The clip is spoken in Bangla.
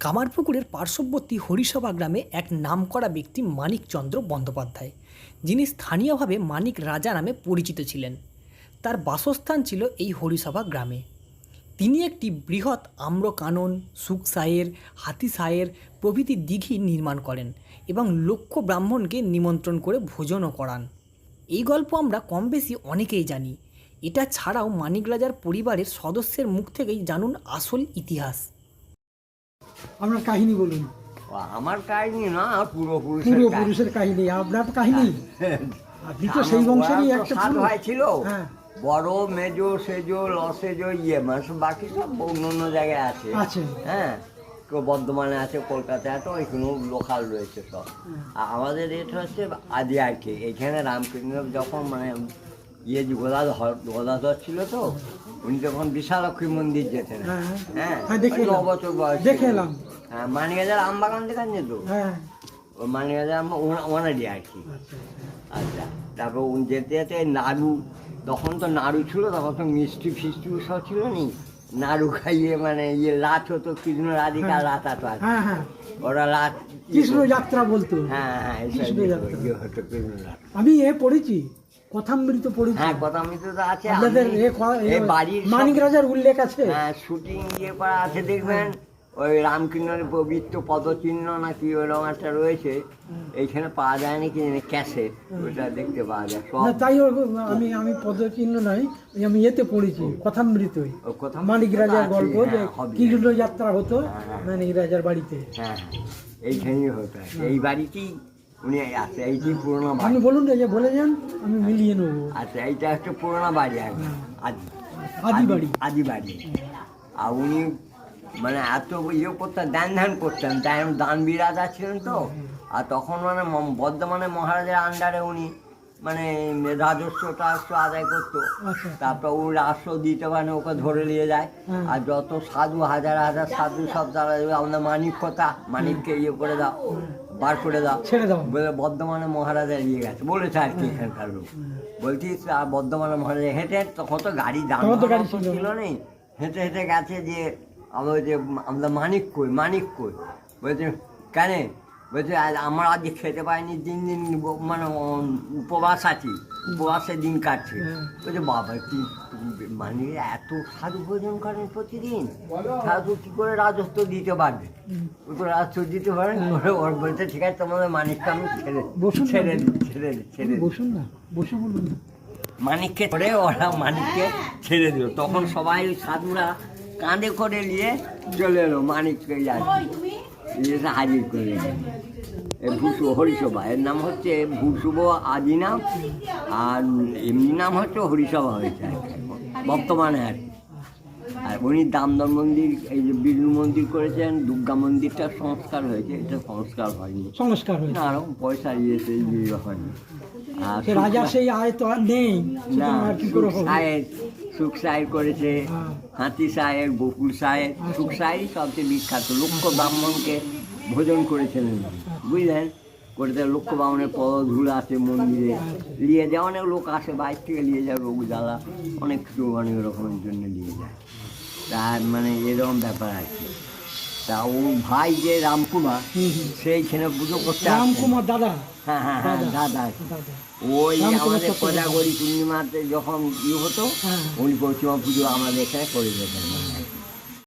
কামারপুকুরের পার্শ্ববর্তী হরিসভা গ্রামে এক নামকরা ব্যক্তি মানিকচন্দ্র বন্দ্যোপাধ্যায়, যিনি স্থানীয়ভাবে মানিক রাজা নামে পরিচিত ছিলেন। তার বাসস্থান ছিল এই হরিসভা গ্রামে। তিনি একটি বৃহৎ আম্রকানন সুখসায়ের হাতিসায়ের প্রভৃতি দিঘি নির্মাণ করেন এবং লক্ষ ব্রাহ্মণকে নিমন্ত্রণ করে ভোজনও করান। এই গল্প আমরা কম বেশি অনেকেই জানি। এটা ছাড়াও মানিক রাজার পরিবারের সদস্যের মুখ থেকেই জানুন আসল ইতিহাস। আপনার কাহিনী বলুন। আমার কাহিনী না পূর্বপুরুষের কাহিনী। পূর্বপুরুষের কাহিনী আপনার কাহিনী। আপনি তো সেই বংশেরই একটা ভাই ছিল হ্যাঁ। বড় মেজো সেজো লসেজো ইয়ে মানে বাকি সব অন্য অন্য জায়গায় আছে। হ্যাঁ। কেউ বর্ধমানে আছে কলকাতায় আছে ওইখানেও লোকাল রয়েছে সব। আর আমাদের এটা হচ্ছে আদি আর কি এখানে রামকৃষ্ণ যখন মানে ইয়ে যে গোদাধর ছিল তো উনি যখন বিশালক্ষী মন্দির যেতেন। হ্যাঁ, হ্যাঁ। হ্যাঁ, ন বছর বয়স দেখে। এলাম। হ্যাঁ মানিগাজার আমবাগান দেখান যেত হ্যাঁ। ও মানিগাজার ওনারই আর কি। আচ্ছা আচ্ছা। তারপর যেতে যেতে নাড়ু তখন তো নাড়ু ছিল তখন তো মিষ্টি ফিষ্টি সব ছিল নি? নাড়ু খাইয়ে মানে ইয়ে হতো কৃষ্ণ রাধিকা হ্যাঁ। হতো আর। হ্যাঁ ওরা লাচ কৃষ্ণ যাত্রা বলতো। হ্যাঁ হ্যাঁ কৃষ্ণ ইয়ে যাত্রা। ইয়ে কৃষ্ণ লাচ। আমি এ পড়েছি কথামৃত পড়েছি। হ্যাঁ কথা মিত্র তো আছে আপনাদের এ বাড়ির মানিক রাজার উল্লেখ আছে। হ্যাঁ শুটিং ইয়ে করা আছে দেখবেন। ওই রামকৃষ্ণের পবিত্র পদচিহ্ন নাকি ওরকম একটা রয়েছে এইখানে পাওয়া যায় নাকি? ক্যাসেট ওটা দেখতে পাওয়া যায়। না তাই ওর- আমি আমি পদচিহ্ন নয় ওই আমি এতে পড়েছি কথামৃতই। মানিক রাজার গল্প যে হ্যাঁ, কৃষ্ণ যাত্রা হতো হ্যাঁ, হ্যাঁ। মানিক রাজার বাড়িতে। হ্যাঁ এইখানেই হতো। এই বাড়িতেই উনি আছে এইটি পুরোনো বাড়ি। আপনি বলুন না যে বলে যান আমি মিলিয়ে নেব। আচ্ছা এইটা একটা পুরোনো বাড়ি আর আদি আদি বাড়ি। আদি বাড়ি। আর উনি মানে এত ইয়ে করতেন দান ধ্যান করতেন। তাই দান বিরাজা ছিলেন তো। আর তখন মানে বর্ধমানে মহারাজের আন্ডারে উনি মানে রাজস্ব টাজস্ব আদায় করতো। আচ্ছা। তারপর ও রাষ্ট্র দিতে পারে ওকে ধরে নিয়ে যায়। আর যত সাধু হাজার হাজার সাধু সব তারা আমরা মানিক কথা মানিককে ইয়ে করে দাও বার করে দাও। ছেড়ে দাও। বলে বর্ধমানে মহারাজা নিয়ে গেছে। বলেছে আর কি এখানকার লোক। বলছি আর বর্ধমানে মহারাজা হেঁটে হেঁটে তখন তো গাড়ি দাম। ছিল। নেই হেঁটে হেঁটে গেছে যে আমরা যে আমরা মানিক কই মানিক কই? বলছে কেন? বলছে আমার আজকে খেতে পাইনি দিন দিন মানে উপবাস আছি উপবাসের দিন কাটছে। হ্যাঁ। বলছে বাবা কি মানে এত সাধু ভোজন করেন প্রতিদিন? সাধু কি করে রাজস্ব দিতে পারবে? রাজস্ব দিতে পারেন ওরা ওর বলতে ঠিক আছে তোমাদের মানিককে আমি ছেড়ে। ছেড়ে ছেড়ে ছেড়ে। বসুন না বসে বলুন মানিককে ধরে ওরা মানিককে ছেড়ে দিল। তখন সবাই সাধুরা কাঁধে করে নিয়ে চলে এলো মানিককে যাচ্ছে। হাজির করে ভূষু হরিসভা এর নাম হচ্ছে ভূষুভ আদি নাম আর এমনি নাম হচ্ছে হরিসভা হয়েছে বর্তমানে আর কি। আর উনি দামদর মন্দির এই যে বিষ্ণু মন্দির করেছেন দুর্গা মন্দিরটা সংস্কার হয়েছে এটা সংস্কার হয়নি। সংস্কার হয়েছে। আরও পয়সা ইয়েছে ইয়ে হয়নি। আর সে রাজার সেই আয় তো আর নেই না সুখ হবে সাহেব করেছে। হাতি সাহেব, বকুল সাহেব। সুখ সাহেব সবচেয়ে বিখ্যাত লক্ষ ব্রাহ্মণকে ভোজন করেছিলেন বুঝলেন করেছে লক্ষ ব্রাহ্মণের পদধূল আছে মন্দিরে। নিয়ে যায়, অনেক লোক আসে, বাইর থেকে নিয়ে যায় রোগ জ্বালা অনেক কিছু অনেক রকমের জন্য নিয়ে যায় তার মানে এরকম ব্যাপার আছে তা ও ভাই যে রামকুমার সেই ছেলে সেইখানে পুজো করতে রামকুমার দাদা হ্যাঁ হ্যাঁ হ্যাঁ দাদা। ওই আমাদের। কোজাগরি পূর্ণিমাতে যখন ইয়ে হতো হ্যাঁ। উনি পশ্চিমা পুজো আমাদের এখানে করে যেতেন